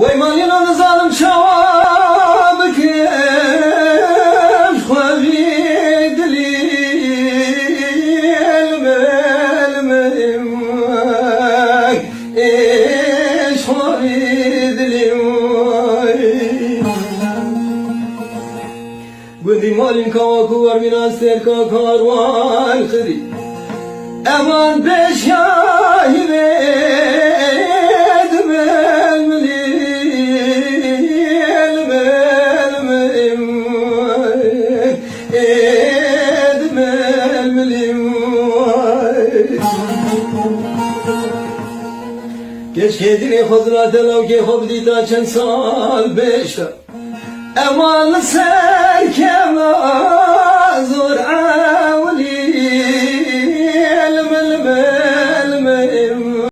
Vay malina zalim şavab keş Xwavi dilî elmelmek Eş xwavi dilî Gudi malin kava kuvar minas terka karvan khiri Eman peş edmelmeli Keşke dini hazrat elav ki hobdi da çen sal beşte Eman ser kema zor